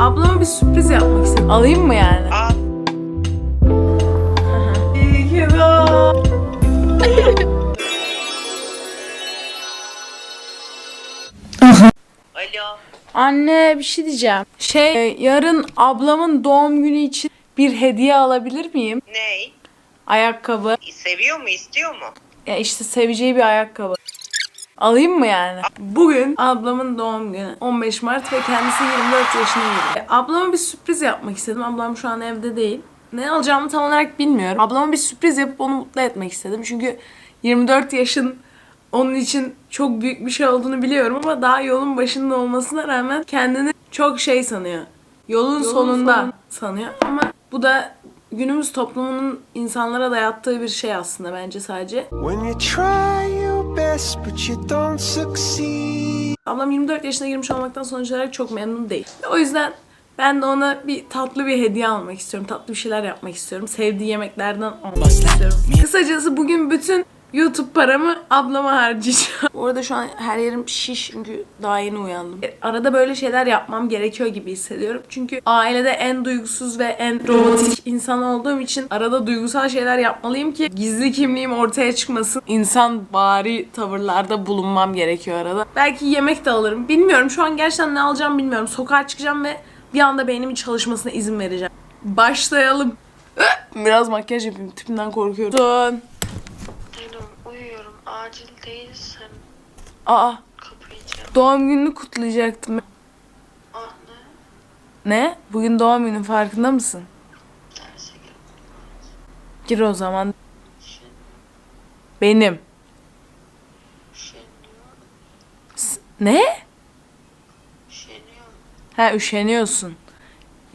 Ablama bir sürpriz yapmak istedim. Alayım mı yani? Al. İyi ki doğ- Alo. Anne bir şey diyeceğim. Şey yarın ablamın doğum günü için bir hediye alabilir miyim? Ney? Ayakkabı. Seviyor mu istiyor mu? Ya işte seveceği bir ayakkabı. Alayım mı yani? Bugün ablamın doğum günü. 15 Mart ve kendisi 24 yaşına giriyor. Ablama bir sürpriz yapmak istedim. Ablam şu an evde değil. Ne alacağımı tam olarak bilmiyorum. Ablama bir sürpriz yapıp onu mutlu etmek istedim. Çünkü 24 yaşın onun için çok büyük bir şey olduğunu biliyorum ama daha yolun başında olmasına rağmen kendini çok şey sanıyor. Yolun, sonunda sanıyor ama bu da günümüz toplumunun insanlara dayattığı bir şey aslında bence sadece. When you try best but you don't succeed. Ablam 24 yaşına girmiş olmaktan sonuç olarak çok memnun değil. O yüzden ben de ona bir tatlı bir hediye almak istiyorum. Tatlı bir şeyler yapmak istiyorum. Sevdiği yemeklerden almak istiyorum. Kısacası bugün bütün YouTube paramı ablama harcayacağım. Bu arada şu an her yerim şiş çünkü daha yeni uyandım. Arada böyle şeyler yapmam gerekiyor gibi hissediyorum. Çünkü ailede en duygusuz ve en robotik insan olduğum için arada duygusal şeyler yapmalıyım ki gizli kimliğim ortaya çıkmasın. İnsan bari tavırlarda bulunmam gerekiyor arada. Belki yemek de alırım. Bilmiyorum şu an gerçekten ne alacağım bilmiyorum. Sokağa çıkacağım ve bir anda beynimin çalışmasına izin vereceğim. Başlayalım. Biraz makyaj yapayım. Tipimden korkuyorum. Son. Acil değilsen Aa kapayacağım. doğum gününü kutlayacaktım. Ah ne? Ne? Bugün doğum günün farkında mısın? Derse gel. Gir o zaman. Şen, Benim. S- Ne? Şeniyor. Ha üşeniyorsun.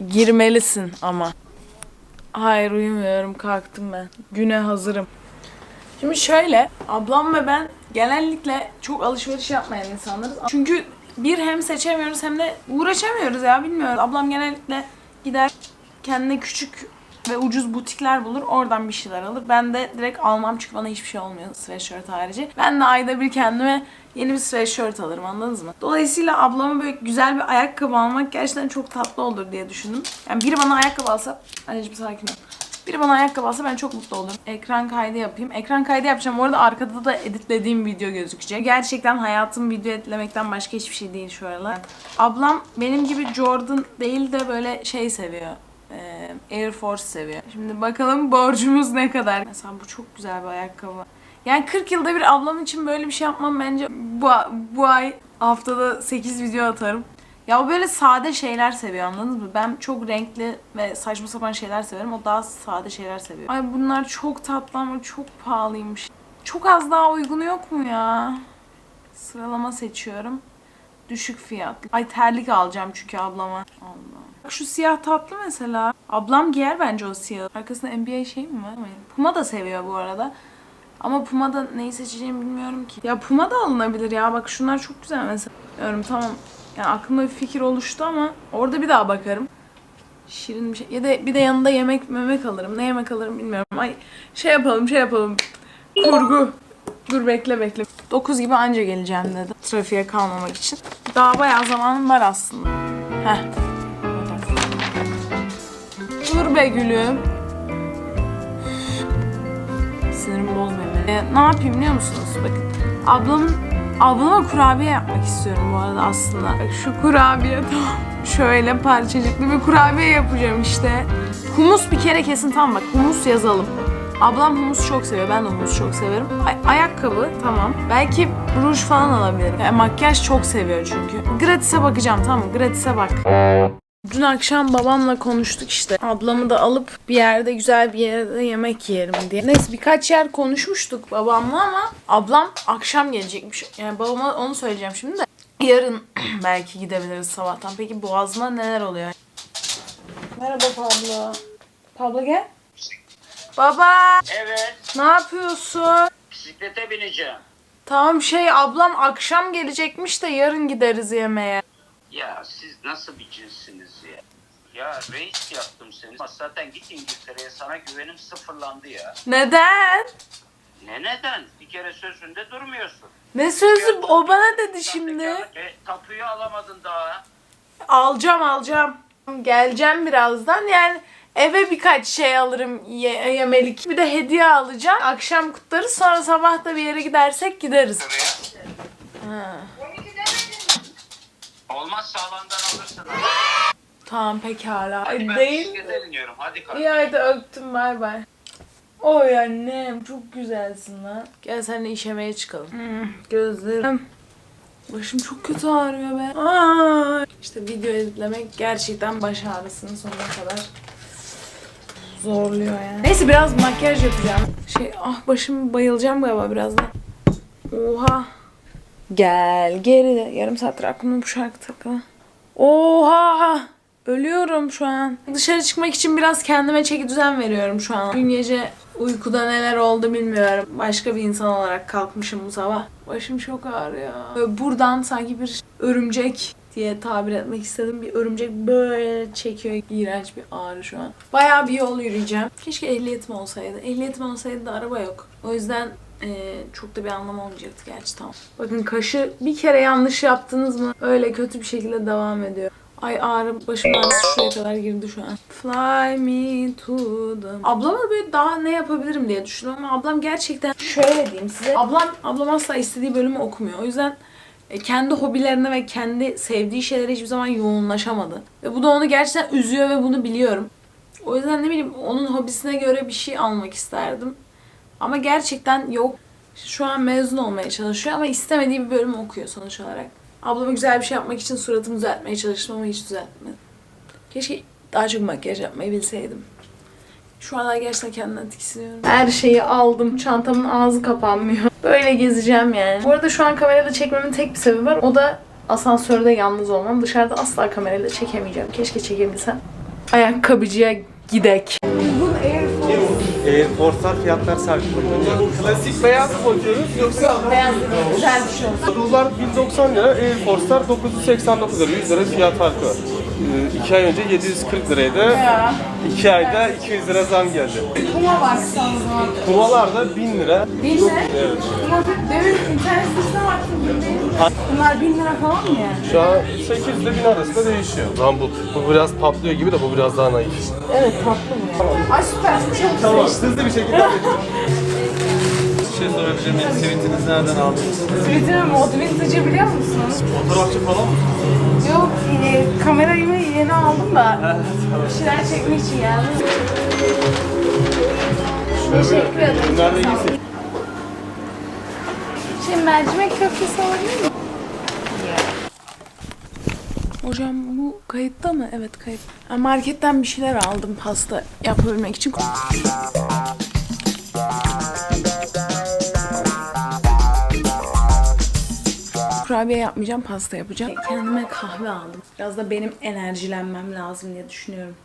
Girmelisin ama. Hayır uyumuyorum kalktım ben. Güne hazırım. Şimdi şöyle ablam ve ben genellikle çok alışveriş yapmayan insanlarız. Çünkü bir hem seçemiyoruz hem de uğraşamıyoruz ya bilmiyorum. Ablam genellikle gider kendine küçük ve ucuz butikler bulur. Oradan bir şeyler alır. Ben de direkt almam çünkü bana hiçbir şey olmuyor sweatshirt harici. Ben de ayda bir kendime yeni bir sweatshirt alırım anladınız mı? Dolayısıyla ablama böyle güzel bir ayakkabı almak gerçekten çok tatlı olur diye düşündüm. Yani biri bana ayakkabı alsa... Anneciğim sakin ol. Biri bana ayakkabı alsa ben çok mutlu olurum. Ekran kaydı yapayım. Ekran kaydı yapacağım. Bu arada arkada da editlediğim video gözükecek. Gerçekten hayatım video editlemekten başka hiçbir şey değil şu aralar. Ablam benim gibi Jordan değil de böyle şey seviyor. Ee, Air Force seviyor. Şimdi bakalım borcumuz ne kadar. Mesela bu çok güzel bir ayakkabı. Yani 40 yılda bir ablam için böyle bir şey yapmam bence bu, bu ay haftada 8 video atarım. Ya o böyle sade şeyler seviyor anladınız mı? Ben çok renkli ve saçma sapan şeyler severim. O daha sade şeyler seviyor. Ay bunlar çok tatlı ama çok pahalıymış. Çok az daha uygunu yok mu ya? Sıralama seçiyorum. Düşük fiyatlı. Ay terlik alacağım çünkü ablama. Allah. Şu siyah tatlı mesela. Ablam giyer bence o siyah. Arkasında NBA şey mi var? Puma da seviyor bu arada. Ama Puma'da neyi seçeceğimi bilmiyorum ki. Ya Puma da alınabilir ya. Bak şunlar çok güzel mesela. Bilmiyorum tamam. Yani aklımda bir fikir oluştu ama orada bir daha bakarım. Şirin bir şey. Ya da bir de yanında yemek memek alırım. Ne yemek alırım bilmiyorum. Ay şey yapalım şey yapalım. Kurgu. Dur bekle bekle. 9 gibi anca geleceğim dedi. Trafiğe kalmamak için. Daha bayağı zamanım var aslında. Heh. Dur be gülüm. Sinirimi bozmayın beni. Ee, ne yapayım biliyor musunuz? Bakın. Ablamın ablama kurabiye yapmak istiyorum bu arada aslında. Şu kurabiye tamam. Şöyle parçacıklı bir kurabiye yapacağım işte. Humus bir kere kesin tamam bak humus yazalım. Ablam humus çok seviyor. Ben de humus çok severim. Ay- ayakkabı tamam. Belki ruj falan alabilirim. Yani makyaj çok seviyor çünkü. Gratis'e bakacağım tamam mı? Gratis'e bak. Dün akşam babamla konuştuk işte. Ablamı da alıp bir yerde güzel bir yerde yemek yiyelim diye. Neyse birkaç yer konuşmuştuk babamla ama ablam akşam gelecekmiş. Yani babama onu söyleyeceğim şimdi de. Yarın belki gidebiliriz sabahtan. Peki boğazına neler oluyor? Merhaba Pablo. Pablo gel. Baba Evet, ne yapıyorsun? bisiklete bineceğim. Tamam şey ablam akşam gelecekmiş de yarın gideriz yemeğe. Ya siz nasıl bir cinsiniz ya? Ya reis yaptım seni. Ama Zaten git İngiltere'ye sana güvenim sıfırlandı ya. Neden? Ne neden? Bir kere sözünde durmuyorsun. Ne sözü o bana dedi şimdi. E, tapuyu alamadın daha. Alacağım alacağım. Geleceğim birazdan. Yani eve birkaç şey alırım ye- yemelik. Bir de hediye alacağım. Akşam kutlarız. Sonra sabah da bir yere gidersek gideriz. Ha. Olmazsa alandan alırsın. Tamam pekala. Hadi ben değil. bisiklete biniyorum. Hadi. İyi hadi öptüm bay bay. Oy annem çok güzelsin lan. Gel seninle işemeye çıkalım. Gözlerim. Başım çok kötü ağrıyor be. Ay. İşte video editlemek gerçekten baş ağrısının sonuna kadar zorluyor yani. Neyse biraz makyaj yapacağım. Şey ah başım bayılacağım galiba birazdan. Oha. Gel geri. Yarım saattir aklımda bu şarkı takılı. Oha! Ölüyorum şu an. Dışarı çıkmak için biraz kendime çeki düzen veriyorum şu an. Dün gece uykuda neler oldu bilmiyorum. Başka bir insan olarak kalkmışım bu sabah. Başım çok ağrıyor. Böyle buradan sanki bir örümcek diye tabir etmek istedim. Bir örümcek böyle çekiyor. İğrenç bir ağrı şu an. Bayağı bir yol yürüyeceğim. Keşke ehliyetim olsaydı. Ehliyetim olsaydı da araba yok. O yüzden ee, çok da bir anlam olmayacaktı gerçi tamam. Bakın kaşı bir kere yanlış yaptınız mı öyle kötü bir şekilde devam ediyor. Ay ağrı başım ağrısı şuraya kadar girdi şu an. Fly me to the... Ablama böyle daha ne yapabilirim diye düşünüyorum ama ablam gerçekten şöyle diyeyim size. Ablam, ablam asla istediği bölümü okumuyor. O yüzden e, kendi hobilerine ve kendi sevdiği şeylere hiçbir zaman yoğunlaşamadı. Ve bu da onu gerçekten üzüyor ve bunu biliyorum. O yüzden ne bileyim onun hobisine göre bir şey almak isterdim. Ama gerçekten yok. Şu an mezun olmaya çalışıyor ama istemediği bir bölümü okuyor sonuç olarak. Ablama güzel bir şey yapmak için suratımı düzeltmeye çalıştım ama hiç düzeltmedim. Keşke daha çok makyaj yapmayı bilseydim. Şu an gerçekten kendimden tiksiniyorum. Her şeyi aldım. Çantamın ağzı kapanmıyor. Böyle gezeceğim yani. Bu arada şu an kamerayla çekmemin tek bir sebebi var. O da asansörde yalnız olmam. Dışarıda asla kamerayla çekemeyeceğim. Keşke çekebilsem. Ayakkabıcıya gidek. Air Force'lar fiyatlar sabit. Klasik beyaz mı koyuyoruz yoksa Beyaz güzel bir şey olsun. dolar 1090 lira, Air Force'lar 989 lira. 100 lira fiyat farkı var. 2 ay önce 740 liraydı. Ya. 2 ayda 200 lira zam geldi. Kuma var. Kumalar da 1000 lira. Bin lira. Evet. Ama demin internet sitesine baktım. bin değil. Bunlar bin lira falan mı yani? Şu an 8 ile 1000 arasında değişiyor. Lan bu, bu biraz patlıyor gibi de bu biraz daha naif. Evet tatlı bu. Ay süper. Çok Tamam, hızlı bir şekilde Bir şey sorabilir miyim? Sivitinizi nereden aldınız? Twitter mod vintage'ı biliyor musunuz? Fotoğrafçı falan mı? Yok, e, kamerayı yeni aldım da bir şeyler çekmek için geldim. Teşekkür ederim. Bunlar da çok sağ olun. Şey mercimek köftesi olabilir mi? Hocam bu kayıtta mı? Evet kayıt. Ha, Marketten bir şeyler aldım pasta yapabilmek için. Kurabiye yapmayacağım, pasta yapacağım. Kendime kahve aldım. Biraz da benim enerjilenmem lazım diye düşünüyorum.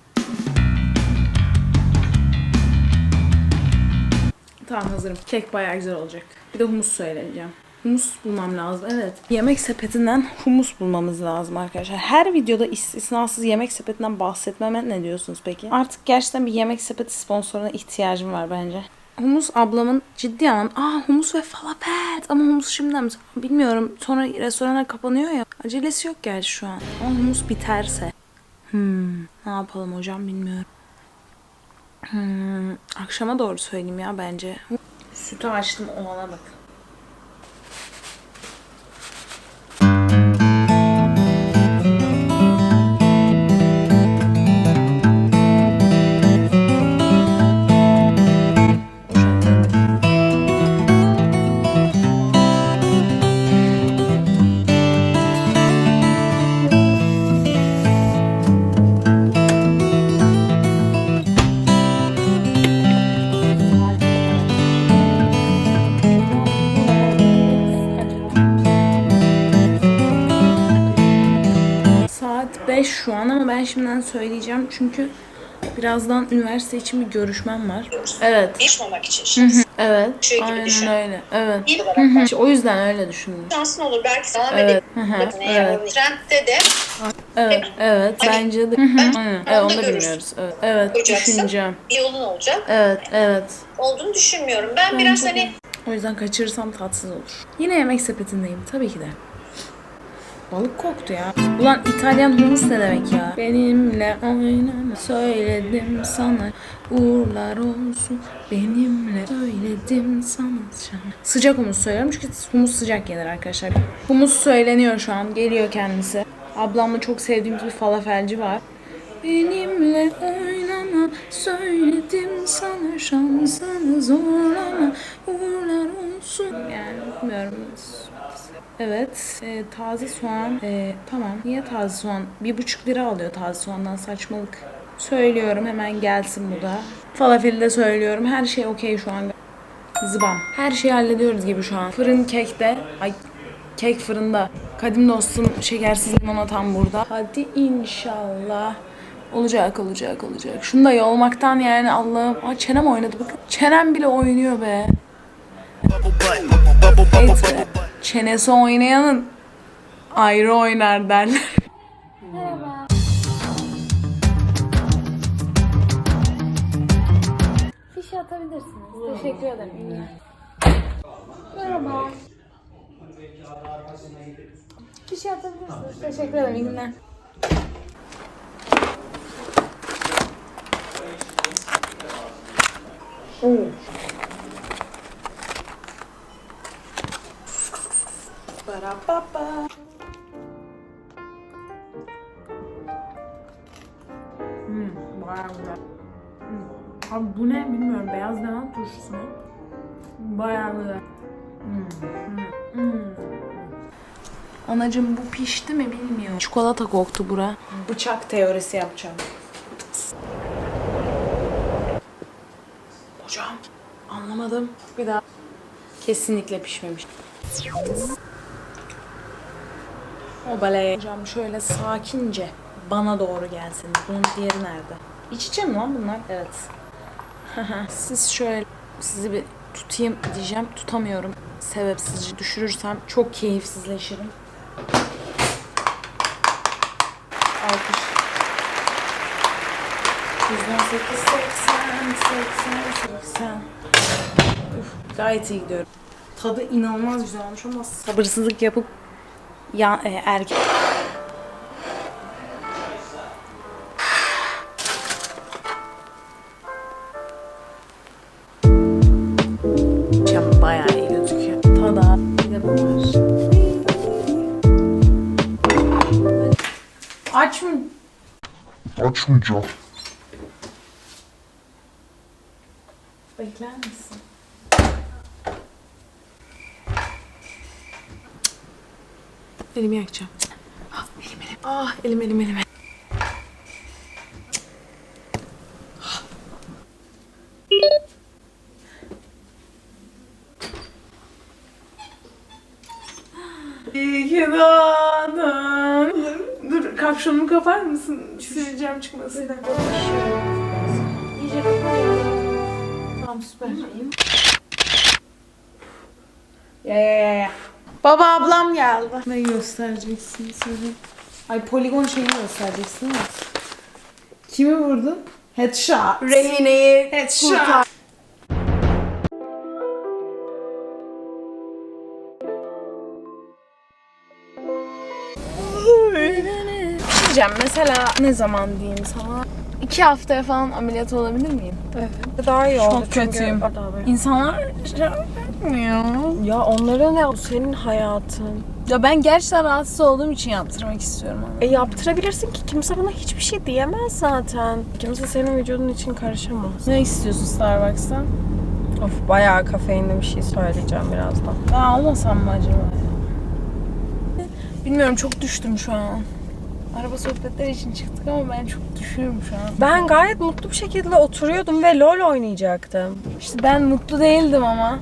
Tamam hazırım. Kek bayağı güzel olacak. Bir de humus söyleyeceğim. Humus bulmam lazım. Evet. Yemek sepetinden humus bulmamız lazım arkadaşlar. Her videoda istisnasız yemek sepetinden bahsetmeme ne diyorsunuz peki? Artık gerçekten bir yemek sepeti sponsoruna ihtiyacım var bence. Humus ablamın ciddi anlamda aa humus ve falafel ama humus şimdiden mi? Bilmiyorum sonra restoranlar kapanıyor ya. Acelesi yok gerçi şu an. Ama humus biterse. Hmm, ne yapalım hocam bilmiyorum. Hmm, akşama doğru söyleyeyim ya bence. Sütü açtım olana bak. Ben söyleyeceğim çünkü birazdan üniversite için bir görüşmem var. Evet. Değişmemek için şans. Evet. Gibi Aynen düşün. öyle. Evet. İlk olarak bak. İşte o yüzden öyle düşündüm. Şansın olur belki devam Evet. Hı hı, Bakın evet. eğer Trendde de Evet. Evet. Bence de. Hı hı, Aynen. Evet, onu da bilmiyoruz. Evet. Evet. Düşüneceğim. bir yolun olacak. Evet. Evet. Olduğunu düşünmüyorum. Ben biraz hani O yüzden kaçırırsam tatsız olur. Yine yemek sepetindeyim tabii ki de. Balık koktu ya. Ulan İtalyan humus ne demek ya? Benimle oynama söyledim sana uğurlar olsun. Benimle söyledim sana. Sıcak humus söylüyorum çünkü humus sıcak yenir arkadaşlar. Humus söyleniyor şu an. Geliyor kendisi. Ablamla çok sevdiğimiz bir falafelci var. Benimle oynama söyledim sana şansını zorlama uğurlar olsun. Yani bilmiyorum. Evet. e, taze soğan. e, tamam. Niye taze soğan? Bir buçuk lira alıyor taze soğandan saçmalık. Söylüyorum hemen gelsin bu da. Falafeli de söylüyorum. Her şey okey şu an. Zıbam. Her şeyi hallediyoruz gibi şu an. Fırın kekte. Ay kek fırında. Kadim dostum şekersiz limonatam burada. Hadi inşallah. Olacak olacak olacak. Şunu da yolmaktan yani Allah'ım. Aa çenem oynadı bakın. Çenem bile oynuyor be. Evet be. Çenesi oynayanın ayrı oynar derler. Fişi atabilirsiniz. Teşekkür ederim. Merhaba. Fişi atabilirsiniz. Teşekkür ederim. İyi günler. Bayağı güzel. Hmm. Abi bu ne bilmiyorum. Beyaz lahana turşusu mu? Bayağı güzel. Hmm. Hmm. Anacım bu pişti mi bilmiyorum. Çikolata koktu bura. Bıçak teorisi yapacağım. Hocam anlamadım. Bir daha. Kesinlikle pişmemiş. O baleye. Hocam şöyle sakince bana doğru gelsin. Bunun diğeri nerede? İç içe mi lan bunlar? Evet. Siz şöyle sizi bir tutayım diyeceğim. Tutamıyorum. Sebepsizce düşürürsem çok keyifsizleşirim. Alkış. 118, 80, 80, 80. Uf, gayet iyi gidiyorum. Tadı inanılmaz güzel olmuş ama sabırsızlık yapıp ya, e, erkek Cam bayağı iyi gözüküyor. Tada yapılmış. Aç mı? Açmayacağım. Bekler misin? Elimi yakacağım. Ah elim elim. Ah elim elim elim. İyi ki doğdun. Dur kapşonumu kapar mısın? Sileceğim çıkmasın. İyice kapatıyorum. Tamam süper. Ya ya ya ya. Baba ablam geldi. Ne göstereceksin söyle. Ay poligon şeyini göstereceksin mi? Kimi vurdun? Headshot. Rehineyi Headshot. Diyeceğim mesela ne zaman diyeyim sana? İki haftaya falan ameliyat olabilir miyim? Daha iyi oldu Çok kötüyüm. İnsanlar yapmıyor. Ya onlara ne? O senin hayatın. Ya ben gerçekten rahatsız olduğum için yaptırmak istiyorum. E yaptırabilirsin ki kimse bana hiçbir şey diyemez zaten. Kimse senin vücudun için karışamaz. Ne istiyorsun Starbucks'tan? Of bayağı kafeinli bir şey söyleyeceğim birazdan. Ben almasam mı acaba ya? Bilmiyorum çok düştüm şu an. Araba sohbetleri için çıktık ama ben çok düşüyorum şu an. Ben gayet mutlu bir şekilde oturuyordum ve LOL oynayacaktım. İşte ben mutlu değildim ama.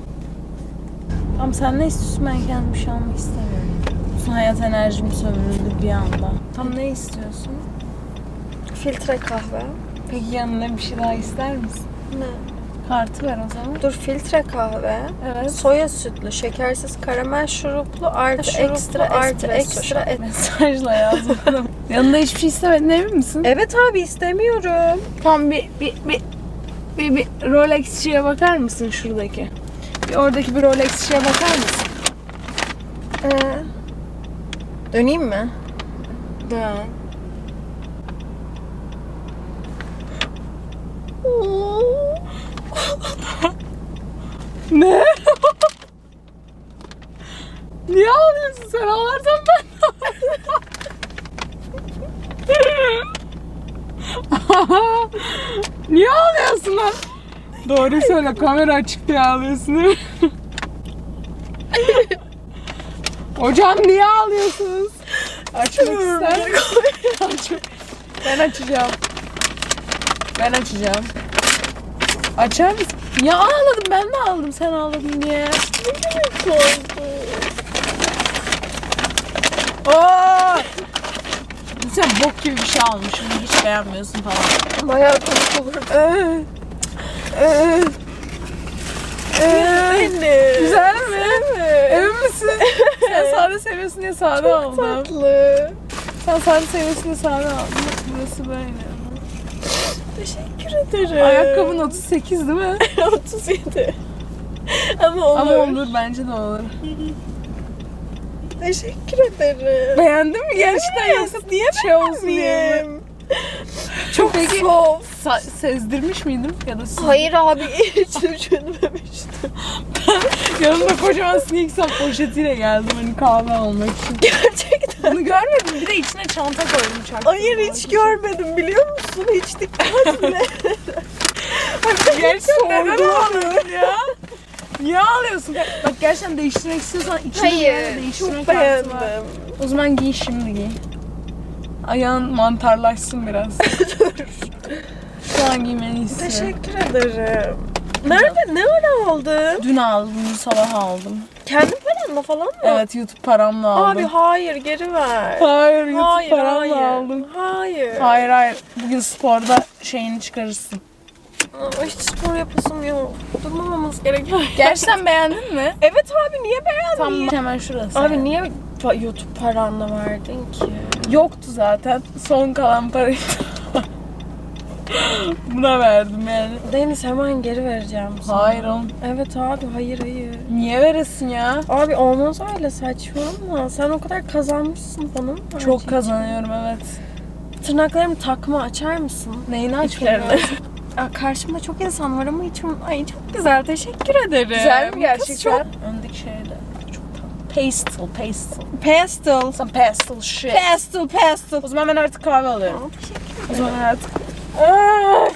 Tamam sen ne istiyorsun ben kendim bir şey almak istemiyorum. Bütün hayat enerjim sömürüldü bir anda. Tam ne istiyorsun? Filtre kahve. Peki yanına bir şey daha ister misin? Ne? Kartı ver o zaman. Dur filtre kahve. Evet. Soya sütlü, şekersiz, karamel şuruplu, artı Şuruplu, ekstra artı espresso ekstra shot. Mesajla yazdım. Yanında hiçbir şey istemedin emin misin? Evet abi istemiyorum. Tamam bir, bir, bir, bir, bir Rolex'çiye bakar mısın şuradaki? Bir oradaki bir Rolex'çiye bakar mısın? Ee, Döneyim mi? Dön. ne? Niye ağlıyorsun sen? Ağlarsan ben de ağlarım. Niye ağlıyorsun lan? Doğru söyle kamera açık diye ağlıyorsun değil mi? Hocam niye ağlıyorsunuz? Açmak ister misin? Ben açacağım. Ben açacağım. Açar mısın? Ya ağladım ben de ağladım sen ağladın diye. Oo! Sen bok gibi bir şey almışsın. Hiç beğenmiyorsun falan. Bayağı komik olur. Ee, ee, Güzel mi? Emin misin? Sen sade seviyorsun diye sade aldım. Tatlı. Sen sade seviyorsun diye sade aldım. Burası böyle. Teşekkür ederim. Ayakkabın 38 değil mi? 37. Ama olur. Ama olur bence de olur. Teşekkür ederim. Beğendin mi gerçekten yoksa Niye şey olsun diye mi? Çok peki Soft. sa- sezdirmiş miydim ya da siz Hayır abi hiç düşünmemiştim. yanımda kocaman sneaksap poşetiyle geldim hani kahve almak için. Gerçekten. Bunu görmedim bir de içine çanta koydum çaktım. Hayır hiç görmedim biliyor musun? Hiç dikkat bile. Gerçekten neden ağlıyorsun ya? Niye ağlıyorsun? Bak gerçekten değiştirmek istiyorsan içine Hayır. Çok beğendim. O zaman giy şimdi giy. Ayağın mantarlaşsın biraz. Şu an giymeni istiyorum. Teşekkür ederim. Nerede? Ne ara aldın? Dün aldım, dün sabah aldım. Kendi paranla falan mı? Evet YouTube paramla aldım. Abi hayır geri ver. hayır YouTube hayır paramla hayır. aldım. Hayır. Hayır hayır. Bugün sporda şeyini çıkarırsın. Aa, hiç spor yapasım yok. Durmamamız gerekiyor. Gerçekten beğendin mi? Evet abi niye beğendin? Tamam hemen şurası. Abi niye YouTube paranla verdin ki? Yoktu zaten. Son kalan parayı Buna verdim yani. Deniz hemen geri vereceğim sana. Hayır oğlum. Evet abi hayır hayır. Niye veresin ya? Abi olmaz öyle saçmalama. Sen o kadar kazanmışsın bana mı Çok vereceksin? kazanıyorum evet. Tırnaklarımı takma açar mısın? Neyini açmıyorum? Aa, karşımda çok insan var ama içim... Ay çok güzel teşekkür ederim. Güzel mi gerçekten? çok Öndeki şeyde. Pastel, pastel. pastel. Some pastel shit. Pastel pastel. O zaman ben artık kahve alıyorum. Aa, teşekkür O zaman ben artık... Aa!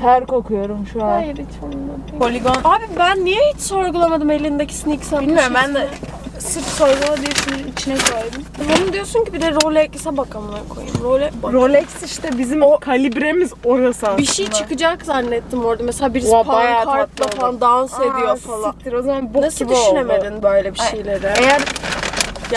Ter kokuyorum şu an. Hayır hiç değil. Poligon. Abi ben niye hiç sorgulamadım elindeki sneaks Bilmiyorum ben de sırf diye şimdi içine koydum. Bunu diyorsun ki bir de Rolex'e bak amına koyayım. Rolex bak. Rolex işte bizim o kalibremiz orası aslında. Bir şey çıkacak zannettim orada. Mesela birisi Oha, bayağı pankartla tatlı falan dans ediyor Aa, falan. Siktir o zaman bok Nasıl gibi oldu. düşünemedin böyle bir Ay, şeyleri? Eğer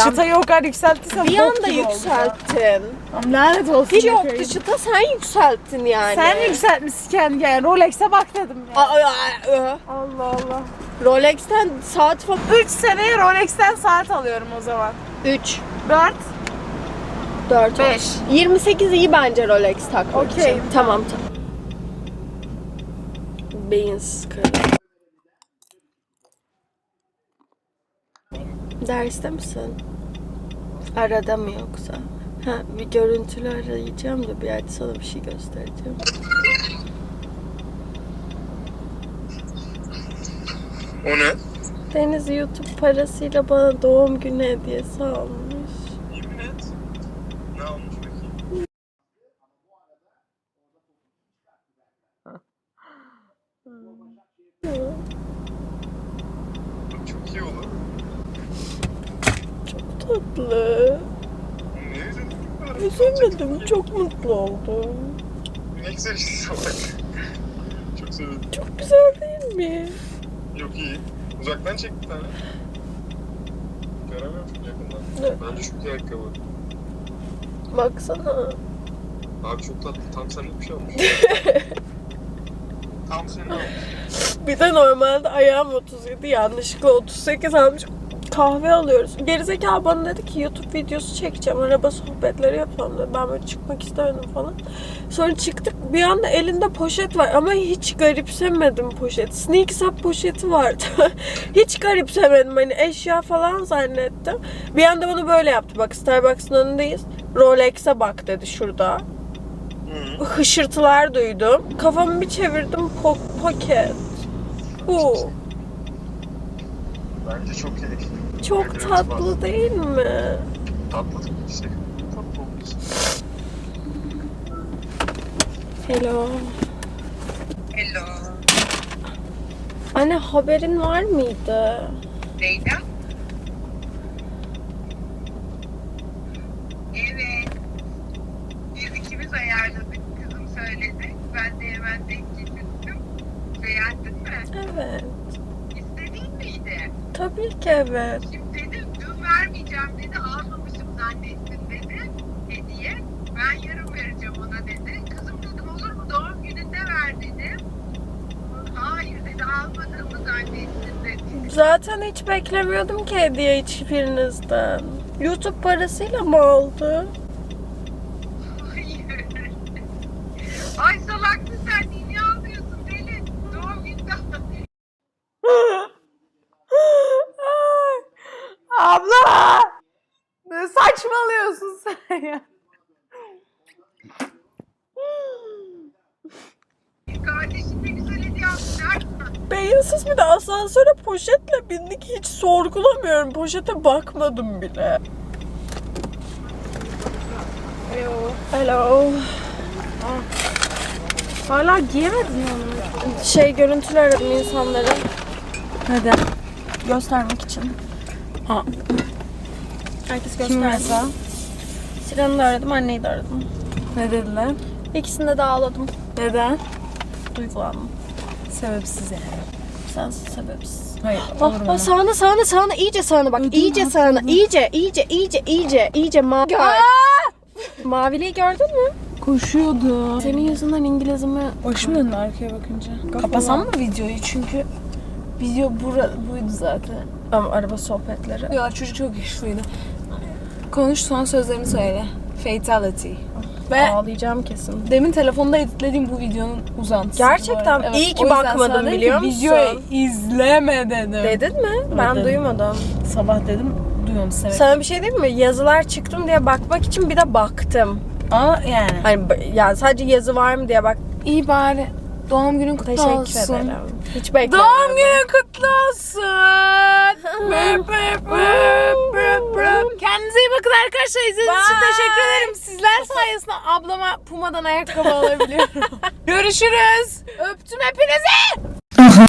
çıtayı o kadar yükselttiysen bir anda oldu. yükselttin. Aman Lanet olsun. Hiç yoktu koyayım. çıta sen yükselttin yani. Sen yükseltmişsin kendini yani. Rolex'e bak dedim ya. Aa, aa. Allah Allah. Rolex'ten saat falan. 3 seneye Rolex'ten saat alıyorum o zaman. 3, 4, 4, 5. 28 iyi bence Rolex takmak Okey, için. Tamam tamam. Beyin sıkıntı. Derste misin? Arada mı yoksa? Ha, bir görüntülü arayacağım da bir yerde sana bir şey göstereceğim. O ne? Deniz YouTube parasıyla bana doğum günü hediyesi almış. Yemin et. Ne almış bakayım? Çok iyi olur. Çok tatlı. Ne üzüldün? Üzülmedim, çok mutlu oldum. Ne güzel işte salak. Çok sevindim. Çok güzel değil mi? Yok iyi. Uzaktan çek bir tane. Göremiyorum çok yakından. Bence çok iyi ayakkabı. Baksana. Abi çok tatlı. Tam senlik bir şey olmuş. Tam senin olmuş. Bir de normalde ayağım 37 yanlışlıkla 38 almış. kahve alıyoruz. Gerizekalı bana dedi ki YouTube videosu çekeceğim. Araba sohbetleri yapalım dedi. Ben böyle çıkmak istemedim falan. Sonra çıktık. Bir anda elinde poşet var ama hiç garipsemedim poşet. Sneaks up poşeti vardı. hiç garipsemedim. Hani eşya falan zannettim. Bir anda bunu böyle yaptı. Bak Starbucks'ın önündeyiz. Rolex'e bak dedi şurada. Hışırtılar duydum. Kafamı bir çevirdim. Po poket. Bu. Bence çok iyi. Çok tatlı değil mi? Tatlı işte. Tatlı olmuş. Hello. Hello. Anne haberin var mıydı? Neyden? Evet. Biz ikimiz ayarladık. Kızım söyledi. Ben de hemen denk getirdim. Beğendin mi? Evet. İstediğin miydi? Tabii ki evet. Şimdi dedim dün vermeyeceğim dedi. Almamışım zannettin dedi. Hediye. Ben yarın vereceğim ona dedi. Kızım dedim olur mu doğum gününde ver dedim. Hayır dedi almadığımı zannettin dedi. Zaten hiç beklemiyordum ki hediye hiçbirinizden. YouTube parasıyla mı oldu? Hayır. Ay salaksın sen niye almıyorsun deli? Doğum gününde Abla! Ne saçmalıyorsun sen ya? kardeşin de güzel hediye almış. Nerede? Beyinsiz bir de asansöre poşetle bindik hiç sorgulamıyorum. Poşete bakmadım bile. Hello. Hello. Hala giyemedin mi onu? Şey görüntülü aradım insanları Neden? göstermek için. Ha. Herkes Kim gösterdi. mesela? De aradım, anneyi de aradım. Ne dediler? İkisinde de ağladım. Neden? Duygulandım. Sebepsiz yani. Sensiz sebepsiz. Hayır. Ah, olur ah, bana. sağına sağına sağına iyice sağına bak. iyice sağına. iyice iyice iyice iyice iyice mavi. Gör. Maviliği gördün mü? Koşuyordu. Senin yüzünden İngilizimi Başım döndü arkaya bakınca. Kapasam mı videoyu? Çünkü video bura, buydu zaten. Ama araba sohbetleri. Ya çocuk çok güçlüydü. Konuş son sözlerini söyle. Fatality. Ve Ağlayacağım kesin. demin telefonda editlediğim bu videonun uzantısı. Gerçekten arada. iyi ki o yüzden bakmadım sana dedim ki, biliyor musun? Videoyu izleme dedim. Dedin mi? ben dedim. duymadım. Sabah dedim duymamış sebep. Sana bir şey diyeyim mi? Yazılar çıktım diye bakmak için bir de baktım. Ama yani. Hani b- yani sadece yazı var mı diye bak. İyi bari. Doğum günün kutlu Teşekkür olsun. ederim. Hiç beklemiyordum. Doğum günün kutlu olsun. Kendinize iyi bakın arkadaşlar. İzlediğiniz için Bye. teşekkür ederim. Sizler sayesinde ablama Puma'dan ayakkabı alabiliyorum. Görüşürüz. Öptüm hepinizi.